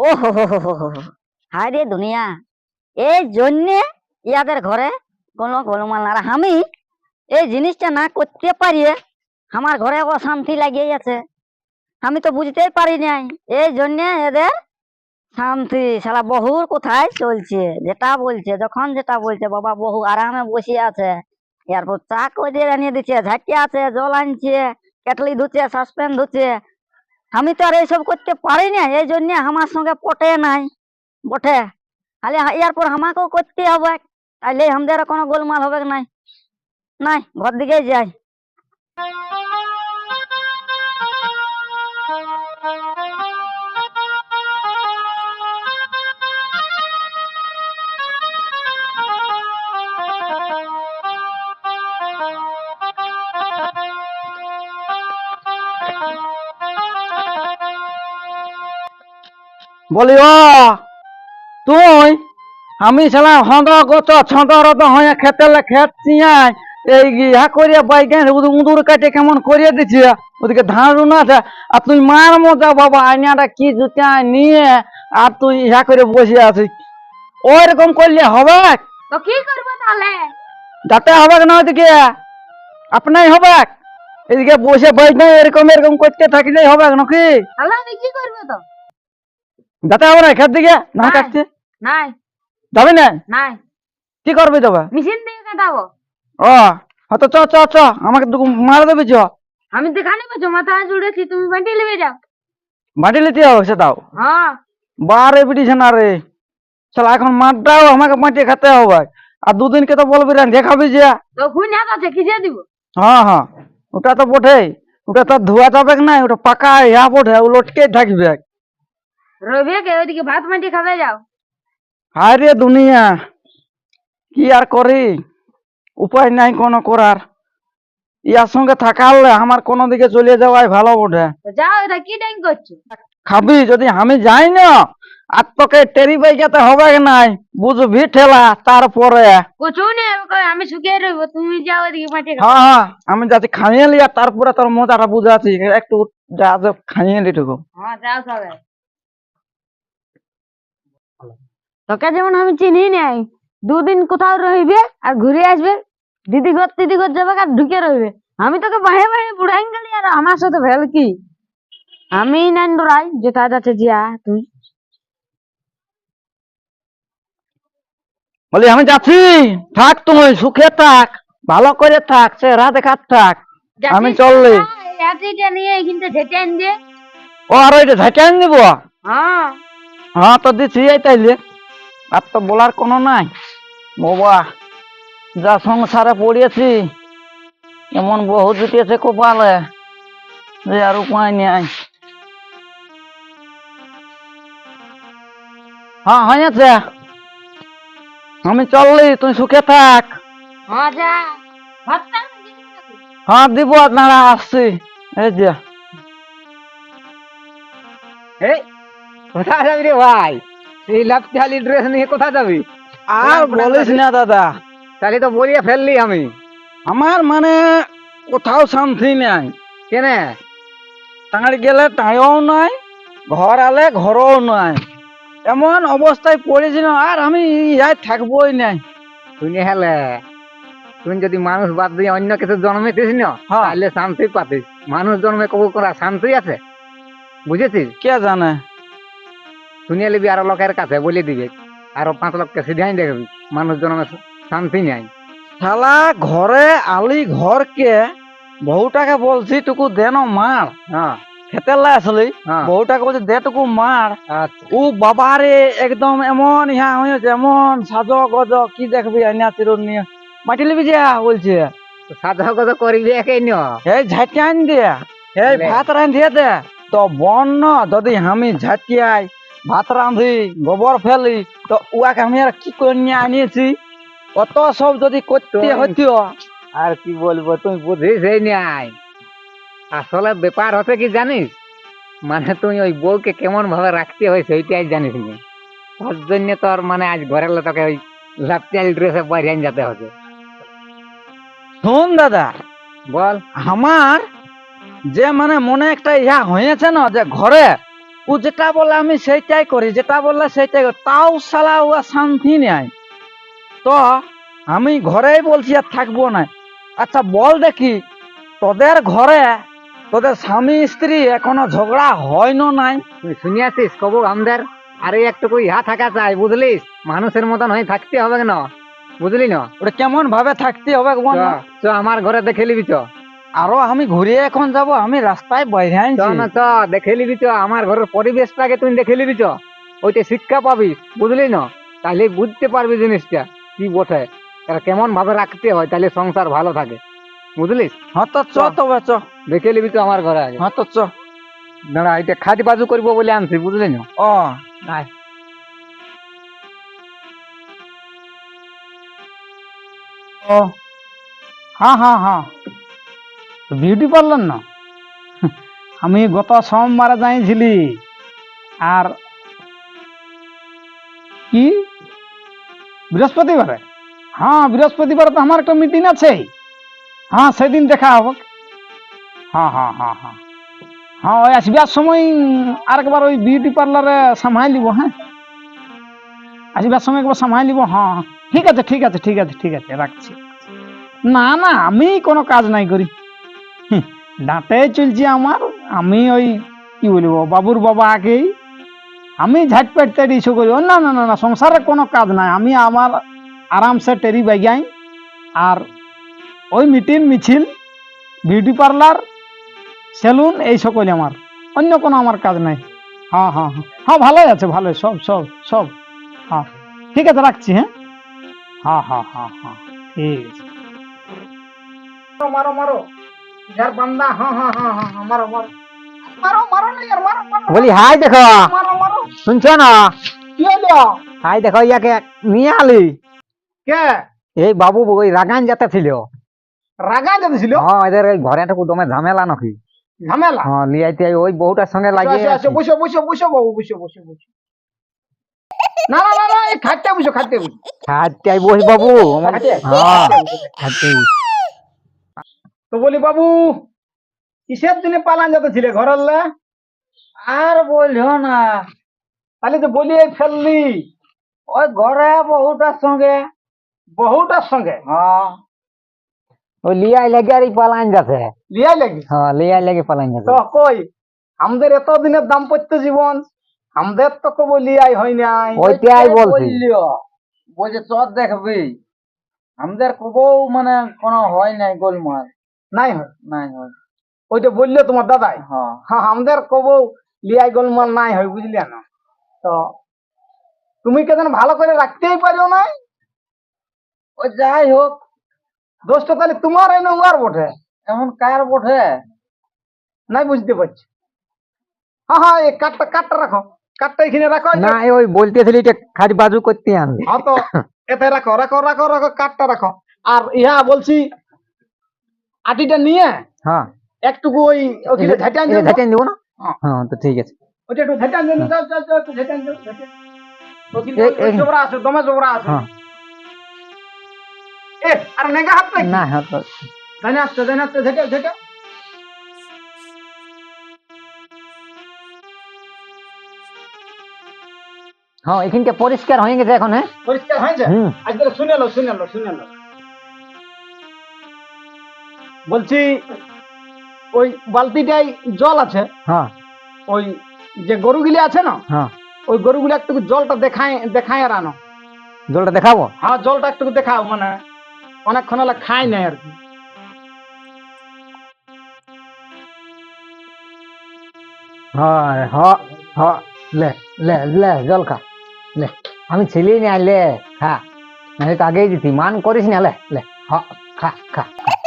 ও হো। হায় রে দুনিয়া। এই জন্যে ইয়াদের ঘরে কোনো গোলমাল না আমি এই জিনিসটা না করতে পারিয়ে আমার ঘরে অশান্তি লাগিয়ে আছে আমি তো বুঝতেই পারি নাই। এই জন্যে এদের শান্তি সারা বহুর কোথায় চলছে? যেটা বলছে, যখন যেটা বলছে, বাবা বহু আরামে বসে আছে। এরপর চা করে আনিয়ে দিচ্ছে, ঝাঁকিয়ে আছে, জল আনছে, কেটলি ধুচ্ছে, সাসপেন্ড ধুচ্ছে। আমি তো আর এইসব করতে পারি না, এই জন্য আমার সঙ্গে পটে নাই, বটে। তাহলে এরপর আমাকেও করতে হবে তাইলে আমাদের কোনো গোলমাল হবে নাই। নাই, ঘর দিকে যাই। বলি ও তুই আমি সালা হন্দ গছ ছন্দরত হয়ে খেতেলে খেত চিয়াই এই ইহা করিয়া বাইগান উদুর কাটে কেমন করিয়া দিছে ওদিকে ধান রুনা আছে আর তুই মার মজা বাবা আইনাটা কি জুতা নিয়ে আর তুই ইহা করে বসে আছিস ওইরকম করলে হবে? তো কি করব তাহলে? যাতে হবে না ওদিকে আপনাই হবে এদিকে বসে বাইগান এরকম এরকম করতে থাকলেই হবে নাকি? তাহলে আমি কি করব তো? যাতে হবে না খেত দিকে না। কাটছে। নাই। যাবি না? নাই। কি করবে তবে? মেশিন দিয়ে কাটাবো। ও হয়তো চ চ চ আমাকে মারা দেবে চ। আমি দেখা দেখানি পাচ্ছ মাথা জুড়েছি তুমি বাঁটি নেবে যাও। লিতে হবে সে দাও হ্যাঁ। বারে পিটিছে না রে চল এখন মাঠটাও আমাকে মাটি খেতে হবে। আর দুদিনকে তো বলবি রে দেখাবি যে। তো খুন হাত আছে কি দিব? হ্যাঁ হ্যাঁ। ওটা তো বটেই। ওটা তো ধোয়া যাবে না ওটা পাকা ইয়া বটে ও লটকে থাকবে। ওইদিকে ভাত মাটি খাবে যাও। হায় রে দুনিয়া কি আর করি? উপায় নাই কোনো করার। ইয়ার সঙ্গে থাকালে আমার কোনো দিকে চলে যাওয়াই ভালো বটে। যাও এটা কি করছ? খাবি যদি আমি যাই না আর তোকে টেরি বাইকাতে হবে নাই? বুঝবি ঠেলা তারপরে। কুচু নেই আমি শুকিয়ে রইবো তুমি যাও মাটি খাও। হ্যাঁ হ্যাঁ আমি যাচ্ছি খাইয়ে লিয়া তারপরে তোর মজাটা বুঝাচ্ছি একটু যা যা খাইয়ে লিটুকু হ্যাঁ যাও সবাই তোকে যেমন আমি চিনি নাই দুদিন কোথাও রইবে আর ঘুরে আসবে দিদি ঘর দিদি ঘর যাবে আর ঢুকে রইবে আমি তোকে বাহে বাহে বুড়াই গেলি আর আমার সাথে ভেল কি? আমি নান ডরাই যেটা যাচ্ছে জিয়া তুই। বলি আমি যাচ্ছি। থাক তুমি সুখে থাক ভালো করে থাক চেহারা দেখার থাক। আমি চললি। নিয়ে কিন্তু ঝেটে আন দে ও আর ওইটা ঝাঁকে আনি দিব হ্যাঁ। হ্যাঁ তো দিচ্ছি এই তাইলে। আর তো বলার কোনো নাই। বাবা যা সংসারে পড়িয়েছি এমন বহু জুটিয়েছে কপালে যে আর উপায় নেই। হ্যাঁ হয়েছে। আমি চললি তুই সুখে থাক। হ্যাঁ? হ্যাঁ দিব আপনারা আসছি। এই যে। এই কোথায় যাবি রে ভাই? এই লাপচালি ড্রেস নিয়ে কোথায় যাবি? আর বলিস না দাদা। তাহলে তো বলিয়ে ফেললি আমি। আমার মানে কোথাও শান্তি নাই। কেনে? টাঙাড়ি গেলে টাঁয়েও নাই ঘর আলে ঘরও নাই। এমন অবস্থায় পড়েছিল আর আমি ইয়ায় থাকবোই নাই। শুনে হেলে তুই যদি মানুষ বাদ দিয়ে অন্য কিছু জন্মেছিস না হ্যাঁ। তাহলে শান্তি পাতিস। মানুষ জন্মে কবু করা শান্তি আছে। বুঝেছিস? কে জানে? শুনে নিবি আরও লোকের কাছে বলে দিবে। আরও পাঁচ লোককে সিধাই দেখবি। মানুষ জন্মে শান্তি নাই। শালা ঘরে আলি ঘরকে বহুটাকে বলছি টুকু দেন মার। হ্যাঁ। খেতে আসলি। হ্যাঁ। বহুটাকে বলছি দে টুকু মার। আচ্ছা। ও বাবারে একদম এমন ইহা হয়েছে এমন সাজ গজ কি দেখবি আইনা চিরুন নিয়ে। মাটি লিবি যা বলছে। সাধা কথা করবি একেই ন। এই ঝাঁটিয়ান দিয়ে এই। ভাত রাঁধিয়ে দে। তো বন্য যদি আমি ঝাঁটিয়াই ভাত রাঁধি গোবর ফেলি তো উয়াকে আমি আর কি করে নিয়ে আনিয়েছি? অত সব যদি করতে তো- হতো আর কি বলব তুই বুঝিস এই নাই। আসলে ব্যাপার হচ্ছে কি জানিস? মানে তুই ওই বউকে কেমন ভাবে রাখতে হয় সেইটাই জানিস নি। তার জন্য তোর মানে আজ ঘরের তোকে ওই লাপচাল ড্রেসে বাইরে যেতে হবে। শোন দাদা বল। আমার যে মানে মনে একটা ইহা হয়েছে না যে ঘরে ও যেটা বলে আমি সেইটাই করি যেটা বললে সেইটাই করি। তাও সালা ও শান্তি নেই। তো আমি ঘরেই বলছি আর থাকব না। আচ্ছা বল দেখি তোদের ঘরে তোদের স্বামী স্ত্রী এখনও ঝগড়া হয় না নাই? তুই শুনিয়াছিস কব আমাদের আরে একটুকু ইহা থাকা চাই বুঝলিস? মানুষের মতন হয়ে থাকতে হবে না বুঝলি না? ওটা কেমন ভাবে থাকতে হবে আমার ঘরে দেখে নিবি চ। আরও আমি ঘুরিয়ে এখন যাব আমি রাস্তায় বাইরে দেখে নিবি তো আমার ঘরের পরিবেশটাকে তুই দেখে নিবি চ ওইটা শিক্ষা পাবি বুঝলি না? তাহলে বুঝতে পারবি জিনিসটা কি বটে? এরা কেমন ভাবে রাখতে হয় তাহলে সংসার ভালো থাকে। বুঝলিস হ্যাঁ তো চ। তবে চ। দেখে নিবি তো আমার ঘরে আগে। হ্যাঁ তো চ। দাঁড়া এটা খাদি বাজু করব বলে আনছি বুঝলি না? ও আয়। ও। হ্যাঁ হ্যাঁ হ্যাঁ। বিউটি পার্লার না? আমি গত সোমবারে যাইছিলি আর কি? বৃহস্পতিবারে? হ্যাঁ বৃহস্পতিবারে তো আমার একটা মিটিং আছে। হ্যাঁ সেদিন দেখা হবে। হ্যাঁ হ্যাঁ হ্যাঁ হ্যাঁ। হ্যাঁ ওই আসবার সময় আরেকবার ওই বিউটি পার্লারে সামাল নিব হ্যাঁ? আসবার সময় একবার সামাল নিব হ্যাঁ হ্যাঁ। ঠিক আছে ঠিক আছে ঠিক আছে ঠিক আছে, রাখছি। না না, আমি কোনো কাজ নাই করি। ডাঁটে চলছি আমার, আমি ওই কি বলব, বাবুর বাবা আগেই, আমি ঝাটপেট তেড়ি ইস্যু করি, না না না না, সংসারে কোনো কাজ নাই, আমি আমার আরামসে টেরি বাগাই, আর ওই মিটিং মিছিল, বিউটি পার্লার, সেলুন, এই সকল আমার, অন্য কোনো আমার কাজ নাই। হ্যাঁ হ্যাঁ হ্যাঁ হ্যাঁ ভালোই আছে, ভালোই, সব সব সব হ্যাঁ ঠিক আছে, রাখছি হ্যাঁ? হ্যাঁ হ্যাঁ হ্যাঁ হ্যাঁ ঠিক আছে। মারো মারো। নিয়ে আলি কে এই বাবু ওই রাগান যাতে ছিল রাগা যদি ছিল হ্যাঁ এদের ঘরে একটু দমে ঝামেলা নাকি? ঝামেলা? হ্যাঁ লিয়াইতে ওই বউটার সঙ্গে আচ্ছা বসো বসো বসো বাবু বসো বসো বসো না না না না খাটতে বসো খাটতে বসো খাটতে বস বাবু। হ্যাঁ খাটতে বস। তো বলি বাবু কিসের দিনে পালান যেতে ছিলে ঘরের লে? আর বলিও না। তাহলে তো বলি ফেললি। ওই ঘরে বহুটার সঙ্গে। বহুটার সঙ্গে? হ্যাঁ। ওই লিয়াই লাগে আর পালান যাচ্ছে। লিয়াই লাগি? হ্যাঁ লিয়াই লাগে পালান যাচ্ছে। তো কই আমাদের এত দিনের দাম্পত্য জীবন আমাদের তো কব লিয়াই হয় নাই। ওইটাই বলছি। বলছে চর দেখবি। আমাদের কবও মানে কোনো হয় নাই গোলমাল। নাই হয়। নাই হয়। ওইটা বললে তোমার দাদাই? হ্যাঁ। হ্যাঁ আমাদের লিয়াই গোলমাল নাই হয় বুঝলি না? তো তুমি কেন ভালো করে রাখতেই পারো নাই? ও যাই হোক। দোষটা তাহলে তোমার এই না উয়ার বটে। এমন কার বটে? নাই বুঝতে পারছি। হ্যাঁ হ্যাঁ এই কাঠটা কাঠটা রাখো। কাঠটা এখানে রাখো না ওই বলতেছিলি এটা খাট বাজু করতে আনলি হ্যাঁ তো এতে রাখো রাখো রাখো রাখো কাঠটা রাখো। আর ইহা বলছি আটিটা নিয়ে হ্যাঁ। একটুকু ওই ওখানে ঝাঁটান এটা ঝাঁটিয়ে দিব। না? হ্যাঁ। হ্যাঁ তো ঠিক আছে। ওটা একটু ঝাঁটান দেন যাও যাও যাও একটু ঝাঁটান দাও ঝাঁটান। ওখানে এ- ওই এ- জোবরা আছে দমে জোবরা আছে। হ্যাঁ। এ আর নেগা হাত নাকি? না হ্যাঁ তো ধানে আসছে ধানে আসছে ঝেঁটে ঝেঁটে হ্যাঁ এখানটা পরিষ্কার হয়ে গেছে এখন হ্যাঁ? পরিষ্কার হয়েছে? হুম। আজ তাহলে শুনে লো শুনে লো শুনে লো বলছি ওই বালতিটাই জল আছে? হ্যাঁ। ওই যে গরুগুলি আছে না? হ্যাঁ। ওই গরুগুলি একটু জলটা দেখায় দেখায় আর আনো। জলটা দেখাবো? হ্যাঁ জলটা একটু দেখাও মানে অনেকক্ষণ হলে খাই নাই আর কি। হ্যাঁ লে লে লে জল খা লে। আমি ছিলি না লে খা। নাহলে তো আগেই দিতি মান করিস না লে লে হ খা খা খা।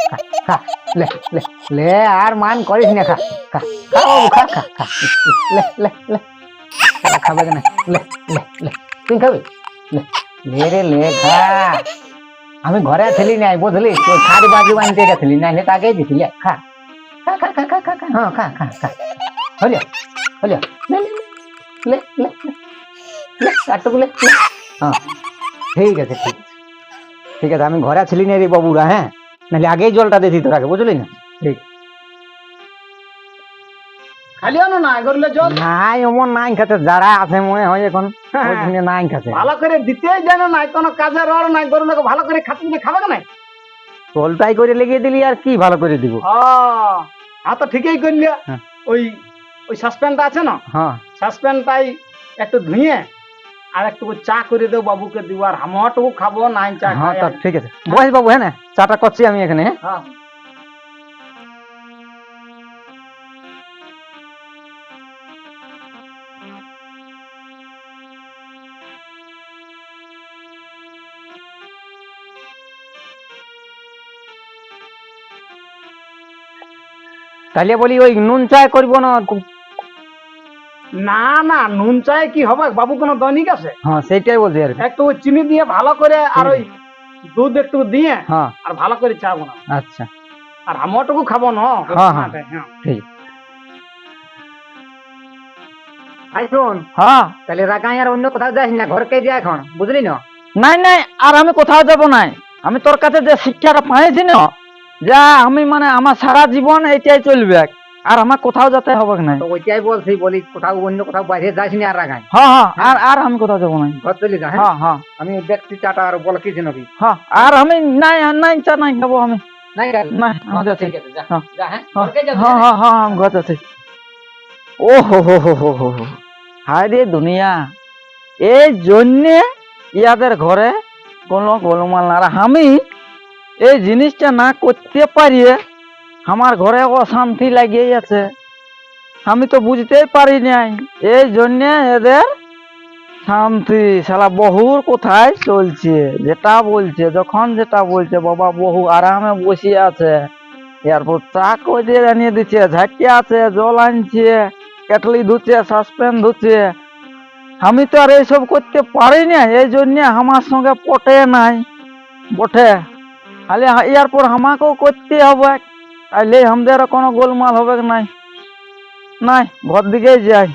খা লে লে লে আর মান করিস না খা খা খা বাবু খা খা খা লে লে লে খাবে না লে লে লে তুই খাবি লে লে রে লে খা আমি ঘরে ছিলি নাই বুঝলি তোর শাড়ি বাজু আনতে গেছিলি নাহলে তো আগেই দিতি লে খা খা খা খা খা খা খা হ্যাঁ খা খা খা হলিয়া হলিয়া লে লে লে লে লে লে। হ্যাঁ ঠিক আছে ঠিক ঠিক আছে আমি ঘরে ছিলি না রে বাবুরা হ্যাঁ নাহলে আগেই জলটা দিতি তোরাকে বুঝলি না? ঠিক। খালিও না নাই জল। নাই অমন নাই খাতে যারা আছে মনে হয় এখন। ওইখানে নাই খাতে। ভালো করে দিতেই জানো নাই কোনো কাজের আর নাই গরুলোকে ভালো করে খাতে দিলে খাবে না জলটাই করে লেগে দিলি আর কি ভালো করে দিব? তো ঠিকই করলি। হ্যাঁ। ওই ওই সাসপেনটা আছে না? হ্যাঁ। সাসপেনটাই একটু ধুয়ে আর একটু চা করে দেবো বাবুকে দিব আর হামটুকু খাব নাই চা হ্যাঁ ঠিক আছে। বয়স বাবু হ্যাঁ না চাটা করছি আমি এখানে হ্যাঁ? হ্যাঁ। তাহলে বলি ওই নুন চায় করব না না না নুন চায় কি হবে? বাবু কোনো দৈনিক আছে? হ্যাঁ সেইটাই বলছি আর। একটু ওই চিনি দিয়ে ভালো করে আর ওই দুধ একটু দিয়ে হ্যাঁ। আর ভালো করে চা আচ্ছা। আর খাব না? হ্যাঁ, হ্যাঁ। হ্যাঁ ঠিক। আই শোন। হ্যাঁ। তাহলে রাগাই আর অন্য কোথাও যাস না ঘরকে যা এখন বুঝলি না? নাই নাই আর আমি কোথাও যাব নাই। আমি তোর কাছে যে শিক্ষাটা পাইছি না যা আমি মানে আমার সারা জীবন এইটাই চলবে। আর আমার কোথাও যেতে হবে তো ওইটাই বলছি বলি কোথাও অন্য কোথাও বাইরে না আর রাগাই হ্যাঁ হ্যাঁ আর আর আমি কোথাও যাব নাই। ঘর চলে যা হ্যাঁ? হ্যাঁ হ্যাঁ। আমি দেখছি চাটা আর বল কিছু নাকি? হ্যাঁ আর আমি নাই নাই চা নাই খাব আমি। নাই নাই আমি যাচ্ছি। ঠিক আছে হ্যাঁ। হ্যাঁ? হ্যাঁ। হ্যাঁ হ্যাঁ আমি ঘর যাচ্ছি। ও হো হো হো হো হো হো। হায় রে দুনিয়া। এই জন্যে ইয়াদের ঘরে কোনো গোলমাল না। আর আমি এই জিনিসটা না করতে পারিয়ে আমার ঘরে অশান্তি লাগিয়ে আছে আমি তো বুঝতেই পারি নাই। এই জন্যে এদের শান্তি, শালা বহুর কোথায় চলছে? যেটা বলছে, যখন যেটা বলছে, বাবা বহু আরামে বসে আছে। এরপর চা করে আনিয়ে দিচ্ছে ঝাঁটিয়ে আছে, জল আনছে, কেটলি ধুচ্ছে সাসপেন ধুচ্ছে। আমি তো আর এইসব করতে পারি না, এই জন্য আমার সঙ্গে পটে নাই। বটে। খালি এরপর আমাকেও করতে হবে। তাইলে আমাদের কোনো গোলমাল হবে নাই? নাই ঘর দিকেই যাই।